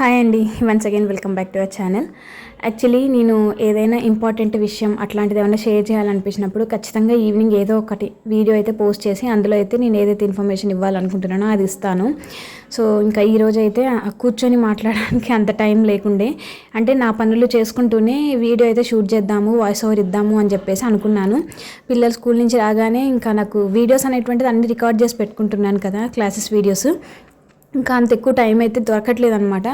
Hi అండి once again welcome back to our channel actually నేను ఏదైనా ఇంపార్టెంట్ విషయం అట్లాంటిది ఏమైనా షేర్ చేయాలనిపించినప్పుడు ఖచ్చితంగా ఈవినింగ్ ఏదో ఒకటి వీడియో అయితే పోస్ట్ చేసి అందులో అయితే నేను ఏదైతే ఇన్ఫర్మేషన్ ఇవ్వాలనుకుంటున్నానో అది ఇస్తాను. సో ఇంకా ఈరోజు అయితే కూర్చొని మాట్లాడడానికి అంత టైం లేకుండే. అంటే నా పనులు చేసుకుంటూనే వీడియో అయితే షూట్ చేద్దాము వాయిస్ ఓవర్ ఇద్దాము అని చెప్పేసి అనుకున్నాను. పిల్లలు స్కూల్ నుంచి రాగానే ఇంకా నాకు వీడియోస్ అనేటువంటిది అన్ని రికార్డ్ చేసి పెట్టుకుంటున్నాను కదా క్లాసెస్ వీడియోస్ ఇంకా అంత ఎక్కువ టైం అయితే దొరకట్లేదు అనమాట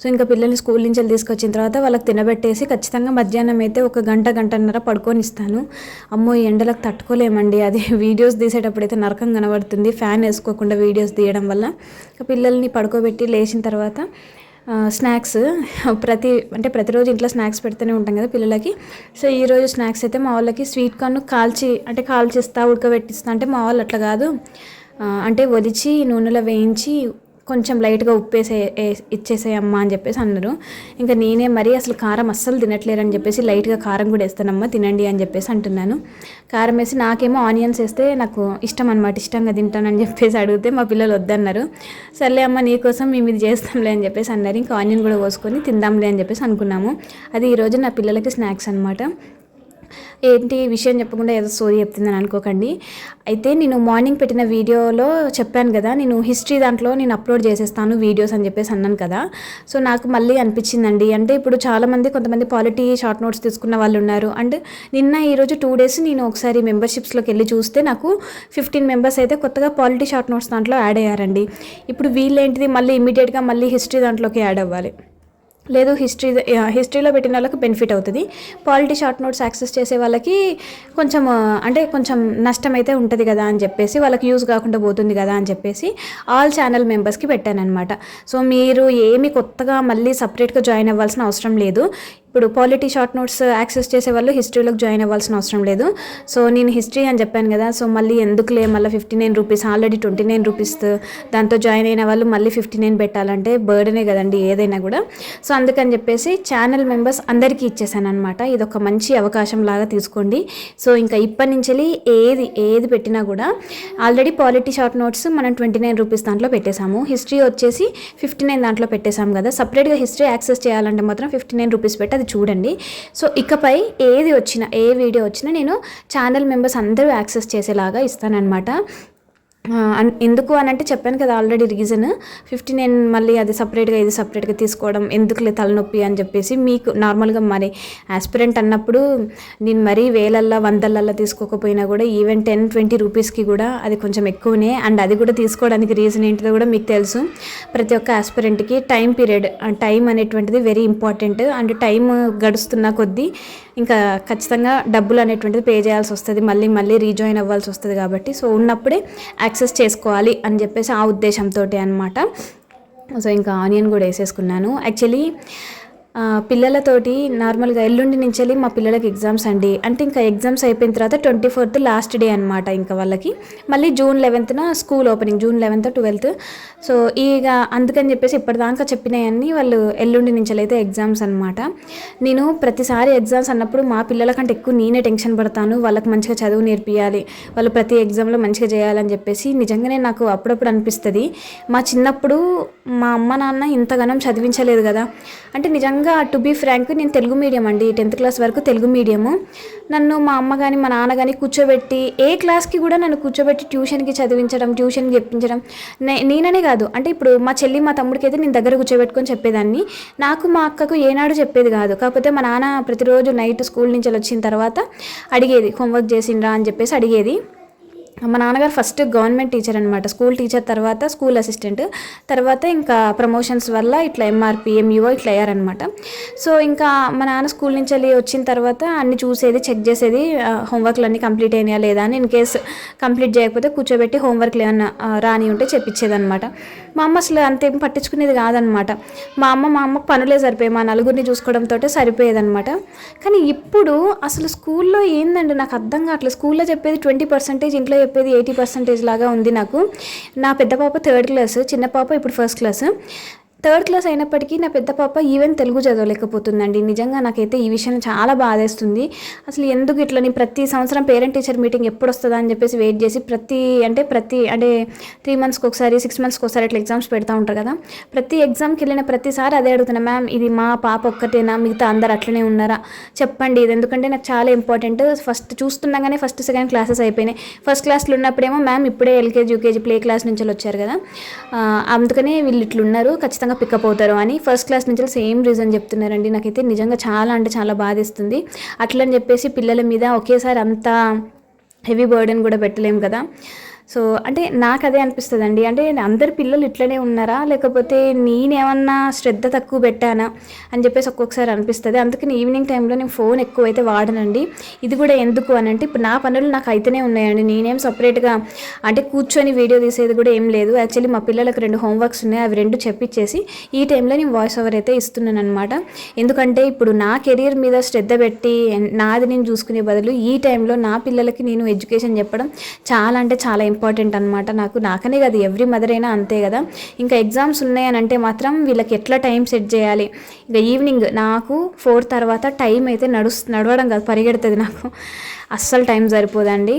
సో ఇంకా పిల్లల్ని స్కూల్ నుంచి వెళ్ళి తీసుకొచ్చిన తర్వాత వాళ్ళకి తినబెట్టేసి ఖచ్చితంగా మధ్యాహ్నం అయితే ఒక గంట గంటన్నర పడుకొని ఇస్తాను. అమ్మో ఈ ఎండలకు తట్టుకోలేమండి. అది వీడియోస్ తీసేటప్పుడు అయితే నరకం కనబడుతుంది. ఫ్యాన్ వేసుకోకుండా వీడియోస్ తీయడం వల్ల. ఇంకా పిల్లల్ని పడుకోబెట్టి లేచిన తర్వాత స్నాక్స్ ప్రతి అంటే ప్రతిరోజు ఇంట్లో స్నాక్స్ పెడుతూనే ఉంటాం కదా పిల్లలకి. సో ఈరోజు స్నాక్స్ అయితే మా వాళ్ళకి స్వీట్ కార్న్ కాల్చి అంటే కాల్చిస్తా ఉడకబెట్టిస్తా అంటే మా వాళ్ళు అట్లా కాదు. అంటే ఒలిచి నూనెలో వేయించి కొంచెం లైట్గా ఉప్పేసే ఇచ్చేసేయమ్మా అని చెప్పేసి అన్నారు. ఇంకా నేనే మరీ అసలు కారం అస్సలు తినట్లేరని చెప్పేసి లైట్గా కారం కూడా వేస్తానమ్మా తినండి అని చెప్పేసి అంటున్నాను. కారం వేసి నాకేమో ఆనియన్స్ వేస్తే నాకు ఇష్టం అనమాట ఇష్టంగా తింటానని చెప్పేసి అడిగితే మా పిల్లలు వద్దన్నారు. సర్లే అమ్మ నీకోసం మేము ఇది చేస్తాంలే అని చెప్పేసి అన్నారు. ఇంకా ఆనియన్ కూడా కోసుకొని తిందాంలే అని చెప్పేసి అనుకున్నాము. అది ఈరోజు నా పిల్లలకి స్నాక్స్ అనమాట ఏంటి ఈ విషయం చెప్పకుండా ఏదో స్టోరీ చెప్తుందని అనుకోకండి. అయితే నేను మార్నింగ్ పెట్టిన వీడియోలో చెప్పాను కదా నేను హిస్టరీ దాంట్లో నేను అప్లోడ్ చేసేస్తాను వీడియోస్ అని చెప్పేసి అన్నాను కదా. సో నాకు మళ్ళీ అనిపించిందండి. అంటే ఇప్పుడు చాలామంది కొంతమంది పాలిటీ షార్ట్ నోట్స్ తీసుకున్న వాళ్ళు ఉన్నారు. అండ్ నిన్న ఈరోజు టూ డేస్ నేను ఒకసారి మెంబర్షిప్స్లోకి వెళ్ళి చూస్తే నాకు ఫిఫ్టీన్ మెంబర్స్ అయితే కొత్తగా పాలిటీ షార్ట్ నోట్స్ దాంట్లో యాడ్ అయ్యారండి. ఇప్పుడు వీళ్ళేంటిది? మళ్ళీ ఇమీడియట్గా మళ్ళీ హిస్టరీ దాంట్లోకి యాడ్ అవ్వాలి. లేదు హిస్టరీ హిస్టరీలో పెట్టిన వాళ్ళకి బెనిఫిట్ అవుతుంది. పాలిటీ షార్ట్ నోట్స్ యాక్సెస్ చేసే వాళ్ళకి కొంచెం uh, అంటే కొంచెం నష్టం అయితే ఉంటుంది కదా అని చెప్పేసి వాళ్ళకి యూజ్ కాకుండా పోతుంది కదా అని చెప్పేసి ఆల్ ఛానల్ మెంబర్స్కి పెట్టానమాట సో మీరు ఏమి కొత్తగా మళ్ళీ సపరేట్గా జాయిన్ అవ్వాల్సిన అవసరం లేదు. ఇప్పుడు పాలిటీ షార్ట్ నోట్స్ యాక్సెస్ చేసే వాళ్ళు హిస్టరీలోకి జాయిన్ అవ్వాల్సిన అవసరం లేదు. సో నేను హిస్టరీ అని చెప్పాను కదా సో మళ్ళీ ఎందుకులే మళ్ళీ fifty nine rupees already twenty nine rupees దాంతో జాయిన్ అయిన వాళ్ళు మళ్ళీ ఫిఫ్టీ నైన్ పెట్టాలంటే బర్డనే కదండి ఏదైనా కూడా. సో అందుకని చెప్పేసి ఛానల్ మెంబర్స్ అందరికీ ఇచ్చేసాను అనమాట ఇది ఒక మంచి అవకాశం లాగా తీసుకోండి. సో ఇంకా ఇప్పటి నుంచి ఏది ఏది పెట్టినా కూడా ఆల్రెడీ పాలిటీ షార్ట్ నోట్స్ మనం ట్వంటీ నైన్ రూపీస్ దాంట్లో పెట్టేశాము. హిస్టరీ వచ్చేసి ఫిఫ్టీ నైన్ దాంట్లో పెట్టేశాము కదా. సపరేట్గా హిస్టరీ యాక్సెస్ చేయాలంటే మాత్రం ఫిఫ్టీ నైన్ రూపీస్ పెట్టి అది చూడండి. సో ఇకపై ఏది వచ్చినా ఏ వీడియో వచ్చినా నేను ఛానల్ మెంబర్స్ అందరూ యాక్సెస్ చేసేలాగా ఇస్తానన్నమాట. ఎందుకు అని అంటే చెప్పాను కదా ఆల్రెడీ రీజన్ ఫిఫ్టీ నైన్ మళ్ళీ అది సపరేట్గా ఇది సపరేట్గా తీసుకోవడం ఎందుకులే తలనొప్పి అని చెప్పేసి మీకు నార్మల్గా మరి ఆస్పిరెంట్ అన్నప్పుడు నేను మరీ వేలల్లా వందలల్లా తీసుకోకపోయినా కూడా ఈవెన్ టెన్ ట్వంటీ రూపీస్కి కూడా అది కొంచెం ఎక్కువనే. అండ్ అది కూడా తీసుకోవడానికి రీజన్ ఏంటిదో కూడా మీకు తెలుసు. ప్రతి ఒక్క ఆస్పిరెంట్కి టైం పీరియడ్ టైం అనేటువంటిది వెరీ ఇంపార్టెంట్ అండ్ టైం గడుస్తున్న కొద్దీ ఇంకా ఖచ్చితంగా డబ్బులు అనేటువంటిది పే చేయాల్సి వస్తుంది. మళ్ళీ మళ్ళీ రీజాయిన్ అవ్వాల్సి వస్తుంది కాబట్టి. సో ఉన్నప్పుడే యాక్సెస్ చేసుకోవాలి అని చెప్పేసి ఆ ఉద్దేశంతో అనమాట సో ఇంకా ఆనియన్ కూడా వేసేసుకున్నాను. యాక్చువల్లీ పిల్లలతోటి నార్మల్గా ఎల్లుండి నుంచి వెళ్ళి మా పిల్లలకి ఎగ్జామ్స్ అండి. అంటే ఇంకా ఎగ్జామ్స్ అయిపోయిన తర్వాత ట్వంటీ ఫోర్త్ లాస్ట్ డే అనమాట ఇంకా వాళ్ళకి. మళ్ళీ June లెవెన్త్న school opening June eleventh twelfth. So ఇక అందుకని చెప్పేసి ఇప్పటిదాకా చెప్పినవన్నీ వాళ్ళు ఎల్లుండి నుంచి అయితే ఎగ్జామ్స్ అనమాట నేను ప్రతిసారి ఎగ్జామ్స్ అన్నప్పుడు మా పిల్లల కంటే ఎక్కువ నేనే టెన్షన్ పడతాను. వాళ్ళకి మంచిగా చదువు నేర్పియాలి. వాళ్ళు ప్రతి ఎగ్జామ్లో మంచిగా చేయాలని చెప్పేసి నిజంగానే నాకు అప్పుడప్పుడు అనిపిస్తుంది. మా చిన్నప్పుడు మా అమ్మ నాన్న ఇంతగానం చదివించలేదు కదా. అంటే నిజంగా టు బీ ఫ్రాంక్ నేను తెలుగు మీడియం అండి. టెన్త్ క్లాస్ వరకు తెలుగు మీడియము నన్ను మా అమ్మ కానీ మా నాన్న కానీ కూర్చోబెట్టి ఏ క్లాస్కి కూడా నన్ను కూర్చోబెట్టి ట్యూషన్కి చదివించడం ట్యూషన్కి చెప్పించడం నే నేననే కాదు. అంటే ఇప్పుడు మా చెల్లి మా తమ్ముడికి అయితే నేను దగ్గర కూర్చోబెట్టుకొని చెప్పేదాన్ని. నాకు మా అక్కకు ఏనాడు చెప్పేది కాదు. కాకపోతే మా నాన్న ప్రతిరోజు నైట్ స్కూల్ నుంచి వచ్చిన తర్వాత అడిగేది హోంవర్క్ చేసిండ్రా అని చెప్పేసి అడిగేది. మా నాన్నగారు ఫస్ట్ గవర్నమెంట్ టీచర్ అనమాట స్కూల్ టీచర్ తర్వాత స్కూల్ అసిస్టెంట్ తర్వాత ఇంకా ప్రమోషన్స్ వల్ల ఇట్లా ఎంఆర్పి ఎంఈఓ ఇట్లా అయ్యారనమాట సో ఇంకా మా నాన్న స్కూల్ నుంచి వెళ్ళి వచ్చిన తర్వాత అన్ని చూసేది చెక్ చేసేది హోంవర్క్లు అన్నీ కంప్లీట్ అయినాయా లేదా అని ఇన్ కేస్ కంప్లీట్ చేయకపోతే కూర్చోబెట్టి హోంవర్క్లు ఏమైనా రాని ఉంటే చెప్పించేదనమాట మా అమ్మ అసలు అంతేం పట్టించుకునేది కాదనమాట. మా అమ్మ మా అమ్మకు పనులే సరిపోయాయి. మా నలుగురిని చూసుకోవడంతో సరిపోయేదనమాట. కానీ ఇప్పుడు అసలు స్కూల్లో ఏందండి? నాకు అర్థం కావట్లేదు. స్కూల్లో చెప్పేది ట్వంటీ పర్సెంటేజ్ ఇంట్లో చెప్పేది ఎయిటీ పర్సెంటేజ్ లాగా ఉంది నాకు. నా పెద్ద పాప థర్డ్ క్లాస్ చిన్న పాప ఇప్పుడు ఫస్ట్ క్లాస్. థర్డ్ క్లాస్ అయినప్పటికీ నా పెద్ద పాప ఈవెన్ తెలుగు చదవలేకపోతుందండి. నిజంగా నాకైతే ఈ విషయం చాలా బాధేస్తుంది. అసలు ఎందుకు ఇట్లా నేను ప్రతి సంవత్సరం పేరెంట్ టీచర్ మీటింగ్ ఎప్పుడు వస్తుందా అని చెప్పేసి వెయిట్ చేసి ప్రతి అంటే ప్రతి అంటే త్రీ మంత్స్కి ఒకసారి సిక్స్ మంత్స్కి ఒకసారి ఇట్లా ఎగ్జామ్స్ పెడతా ఉంటారు కదా. ప్రతి ఎగ్జామ్కి వెళ్ళిన ప్రతిసారి అదే అడుగుతున్నా మ్యామ్ ఇది మా పాప ఒక్కటేనా? మిగతా అందరు అట్లనే ఉన్నారా? చెప్పండి ఇది ఎందుకంటే నాకు చాలా ఇంపార్టెంట్. ఫస్ట్ చూస్తుండగానే ఫస్ట్ సెకండ్ క్లాసెస్ అయిపోయినాయి. ఫస్ట్ క్లాస్లో ఉన్నప్పుడేమో మ్యామ్ ఇప్పుడే ఎల్కేజీ యూకేజీ ప్లే క్లాస్ నుంచి వచ్చారు కదా. అందుకనే వీళ్ళు ఇట్లున్నారు. ఖచ్చితంగా పికప్ అవుతారు అని ఫస్ట్ క్లాస్ నుంచి సేమ్ రీజన్ చెప్తున్నారండి. నాకైతే నిజంగా చాలా అంటే చాలా బాధేస్తుంది. అట్లని చెప్పేసి పిల్లల మీద ఒకేసారి అంత హెవీ బర్డెన్ కూడా పెట్టలేము కదా. సో అంటే నాకు అదే అనిపిస్తుంది అండి అంటే అందరి పిల్లలు ఇట్లనే ఉన్నారా? లేకపోతే నేనేమన్నా శ్రద్ధ తక్కువ పెట్టానా? అని చెప్పేసి ఒక్కొక్కసారి అనిపిస్తుంది. అందుకని ఈవినింగ్ టైంలో నేను ఫోన్ ఎక్కువ అయితే వాడనండి. ఇది కూడా ఎందుకు అని అంటే ఇప్పుడు నా పనులు నాకు అయితేనే ఉన్నాయండి. నేనేం సపరేట్గా అంటే కూర్చొని వీడియో తీసేది కూడా ఏం లేదు. యాక్చువల్లీ మా పిల్లలకు రెండు హోంవర్క్స్ ఉన్నాయి. అవి రెండు చెప్పించేసి ఈ టైంలో నేను వాయిస్ ఓవర్ అయితే ఇస్తున్నాను అనమాట ఎందుకంటే ఇప్పుడు నా కెరీర్ మీద శ్రద్ధ పెట్టి నాది నేను చూసుకునే బదులు ఈ టైంలో నా పిల్లలకి నేను ఎడ్యుకేషన్ చెప్పడం చాలా అంటే చాలా ఇంపార్టెంట్ ఇంపార్టెంట్ అనమాట నాకు నాకనే కదా ఎవ్రీ మదర్ అయినా అంతే కదా. ఇంకా ఎగ్జామ్స్ ఉన్నాయని అంటే మాత్రం వీళ్ళకి ఎట్లా టైం సెట్ చేయాలి? ఇంకా ఈవినింగ్ నాకు ఫోర్ తర్వాత టైం అయితే నడుస్ నడవడం కాదు పరిగెడుతుంది నాకు. అస్సలు టైం సరిపోదండి.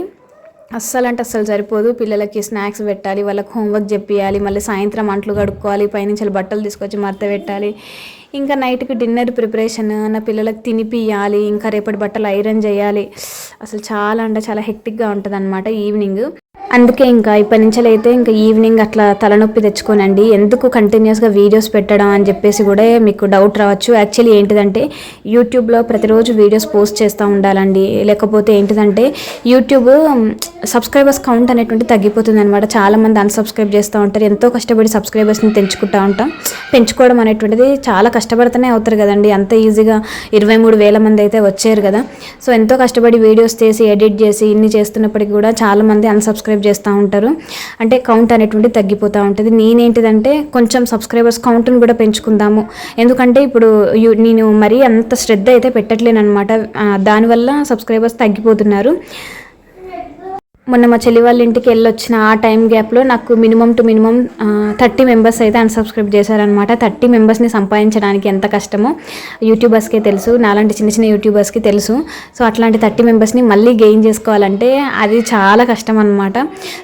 అస్సలు అంటే అస్సలు సరిపోదు. పిల్లలకి స్నాక్స్ పెట్టాలి వాళ్ళకి హోంవర్క్ చెప్పియాలి మళ్ళీ సాయంత్రం అంట్లు కడుక్కోవాలి పైనుంచి బట్టలు తీసుకొచ్చి మడత పెట్టాలి. ఇంకా నైట్కి డిన్నర్ ప్రిపరేషన్ నా పిల్లలకి తినిపియాలి ఇంకా రేపటి బట్టలు ఐరన్ చేయాలి. అసలు చాలా అంటే చాలా హెక్టిక్గా ఉంటుంది అనమాట ఈవినింగ్. అందుకే ఇంకా ఇప్పటి నుంచి అయితే ఇంకా ఈవినింగ్ అట్లా తలనొప్పి తెచ్చుకోనండి. ఎందుకు కంటిన్యూస్గా వీడియోస్ పెట్టడం అని చెప్పేసి కూడా మీకు డౌట్ రావచ్చు. యాక్చువల్లీ ఏంటిదంటే యూట్యూబ్లో ప్రతిరోజు వీడియోస్ పోస్ట్ చేస్తూ ఉండాలండి. లేకపోతే ఏంటిదంటే యూట్యూబ్ సబ్స్క్రైబర్స్ కౌంట్ అనేటువంటి తగ్గిపోతుంది అనమాట చాలామంది అన్సబ్స్క్రైబ్ చేస్తూ ఉంటారు. ఎంతో కష్టపడి సబ్స్క్రైబర్స్ని తెంచుకుంటూ ఉంటాం. పెంచుకోవడం అనేటువంటిది చాలా కష్టపడితేనే అవుతారు కదండి. అంత ఈజీగా ఇరవై మూడు వేల మంది అయితే వచ్చారు కదా. సో ఎంతో కష్టపడి వీడియోస్ చేసి ఎడిట్ చేసి ఇన్ని చేస్తున్నప్పటికీ కూడా చాలామంది అన్సబ్స్క్రైబ్ సబ్స్క్రైబ్ చేస్తూ ఉంటారు. అంటే కౌంట్ అనేటువంటి తగ్గిపోతూ ఉంటుంది. నేనేంటిదంటే కొంచెం సబ్స్క్రైబర్స్ కౌంట్ని కూడా పెంచుకుందాము. ఎందుకంటే ఇప్పుడు యు- నేను మరీ అంత శ్రద్ధ అయితే పెట్టట్లేను అనమాట దానివల్ల సబ్స్క్రైబర్స్ తగ్గిపోతున్నారు. మొన్న మా చెల్లి వాళ్ళ ఇంటికి వెళ్ళొచ్చిన ఆ టైం గ్యాప్లో నాకు minimum to minimum thirty members అయితే అన్సబ్స్క్రైబ్ చేశారనమాట థర్టీ మెంబర్స్ని సంపాదించడానికి ఎంత కష్టమో యూట్యూబర్స్కే తెలుసు నాలాంటి చిన్న చిన్న యూట్యూబర్స్కి తెలుసు. సో అట్లాంటి థర్టీ మెంబర్స్ని మళ్ళీ గెయిన్ చేసుకోవాలంటే అది చాలా కష్టం అనమాట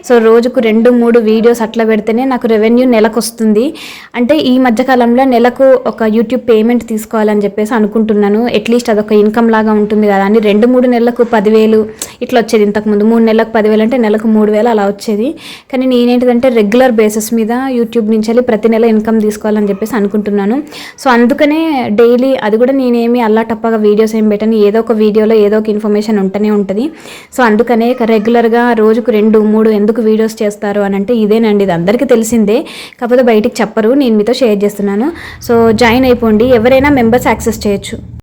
సో రోజుకు రెండు మూడు వీడియోస్ అట్లా పెడితేనే నాకు రెవెన్యూ నెలకు వస్తుంది అంటే ఈ మధ్యకాలంలో నెలకు ఒక యూట్యూబ్ పేమెంట్ తీసుకోవాలని చెప్పేసి అనుకుంటున్నాను. అట్లీస్ట్ అదొక ఇన్కమ్ లాగా ఉంటుంది కదా అని రెండు మూడు నెలలకు పదివేలు ఇట్లా వచ్చేది. ఇంతకుముందు మూడు నెలలకు పదివేలు అంటే నెలకు మూడు వేలు అలా వచ్చేది. కానీ నేనేంటిదంటే రెగ్యులర్ బేసిస్ మీద యూట్యూబ్ నుంచి వెళ్ళి ప్రతి నెల ఇన్కమ్ తీసుకోవాలని చెప్పేసి అనుకుంటున్నాను. సో అందుకనే డైలీ అది కూడా నేనేమి అల్లా టప్పగా వీడియోస్ ఏం పెట్టాను. ఏదో ఒక వీడియోలో ఏదో ఒక ఇన్ఫర్మేషన్ ఉంటూనే ఉంటుంది. సో అందుకనే రెగ్యులర్గా రోజుకు రెండు మూడు ఎందుకు వీడియోస్ చేస్తారు అని అంటే ఇదేనండి. ఇది అందరికీ తెలిసిందే. కాకపోతే బయటికి చెప్పరు. నేను మీతో షేర్ చేస్తున్నాను. సో జాయిన్ అయిపోండి. ఎవరైనా మెంబర్స్ యాక్సెస్ చేయొచ్చు.